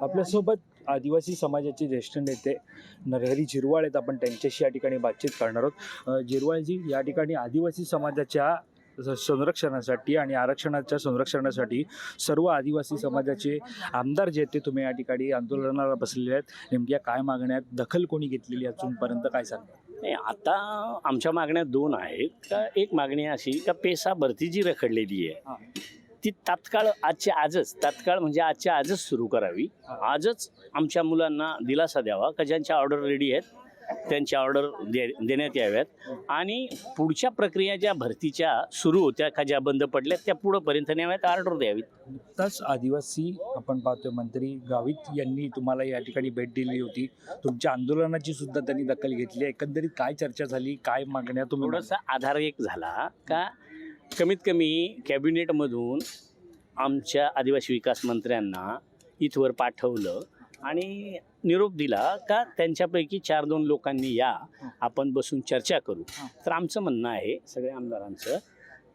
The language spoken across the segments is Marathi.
आपल्यासोबत आदिवासी समाजाचे ज्येष्ठ नेते नरहरी झिरवाळ आहेत. आपण त्यांच्याशी या ठिकाणी बातचीत करणार आहोत. झिरवाळजी या ठिकाणी आदिवासी समाजाच्या संरक्षणासाठी आणि आरक्षणाच्या संरक्षणासाठी सर्व आदिवासी समाजाचे आमदार जे आहेत ते तुम्ही या ठिकाणी आंदोलनाला बसलेले आहेत. नेमक्या काय मागण्या आहेत? दखल कोणी घेतलेली अजूनपर्यंत? काय सांगता नाही आता आमच्या मागण्या दोन आहेत. का एक मागणी अशी का पेसा भरती जी रखडलेली. आहे ती तात्काळ आजच्या आजच तात्काळ म्हणजे आजच्या आजच सुरू करावी. आजच आमच्या मुलांना दिलासा द्यावा का ज्यांच्या ऑर्डर रेडी आहेत त्यांच्या ऑर्डर दे देण्यात याव्यात. आणि पुढच्या प्रक्रिया ज्या भरतीच्या सुरू होत्या का ज्या बंद पडल्या त्या पुढंपर्यंत न्याव्यात ऑर्डर द्यावीत. नुकताच आदिवासी आपण पाहतोय मंत्री गावित यांनी तुम्हाला या ठिकाणी भेट दिली होती. तुमच्या आंदोलनाची सुद्धा त्यांनी दखल घेतली आहे. एकंदरीत काय चर्चा झाली काय मागण्या तुम्ही थोडासा आधार एक झाला का कमीत कमी कॅबिनेटमधून आमच्या आदिवासी विकास मंत्र्यांना इथवर पाठवलं आणि निरोप दिला का त्यांच्यापैकी चार दोन लोकांनी या आपण बसून चर्चा करू. तर आमचं म्हणणं आहे सगळ्या आमदारांचं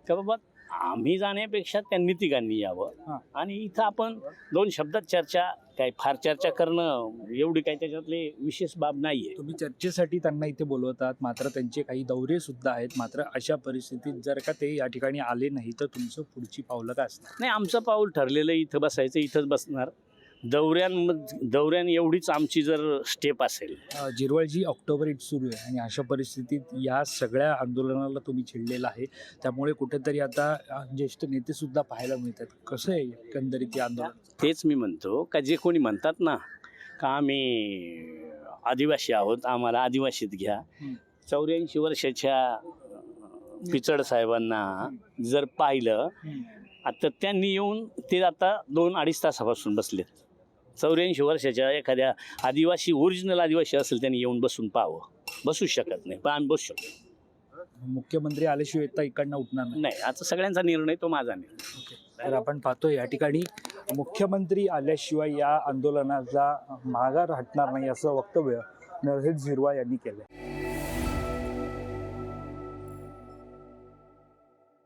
का बाबा आम्ही जाण्यापेक्षा त्यांनी तिघांनी यावं. आणि इथं आपण दोन शब्दात चर्चा काय फार चर्चा करणं एवढी काही त्याच्यातले विशेष बाब नाही आहे तुम्ही चर्चेसाठी त्यांना इथे बोलवतात मात्र त्यांचे काही दौरे सुद्धा आहेत. मात्र अशा परिस्थितीत जर का ते या ठिकाणी आले नाही तर तुमचं पुढची पावलं काय असणार? नाही आमचं पाऊल ठरलेलं आहे, इथं बसायचं इथंच बसणार. दौऱ्यांमध्ये दौऱ्यान एवढीच आमची जर स्टेप असेल. जिरवळजी ऑक्टोबर इट सुरू आहे आणि अशा परिस्थितीत या सगळ्या आंदोलनाला तुम्ही छिडलेला आहे. त्यामुळे कुठेतरी आता ज्येष्ठ नेते सुद्धा पाहायला मिळतात. कसं आहे एकंदरीत या आंदोलन? तेच मी म्हणतो का जे कोणी म्हणतात ना का आम्ही आदिवासी आहोत आम्हाला आदिवासीत घ्या. चौऱ्याऐंशी वर्षाच्या पिचड साहेबांना जर पाहिलं आता त्यांनी येऊन ते आता दोन अडीच तासापासून बसलेत. चौऱ्याऐंशी वर्षाच्या एखाद्या आदिवासी ओरिजिनल आदिवासी असेल त्यांनी येऊन बसून पाहावं. बसूच शकत नाही पण आम्ही बसू शकतो. मुख्यमंत्री आल्याशिवाय येता इकडनं उठणार नाही. नाही आता सगळ्यांचा निर्णय तो माझा निर्णय तर आपण पाहतो या ठिकाणी मुख्यमंत्री आल्याशिवाय या आंदोलनाचा माघार हटणार नाही असं वक्तव्य नरहरी झिरवाळ यांनी केलं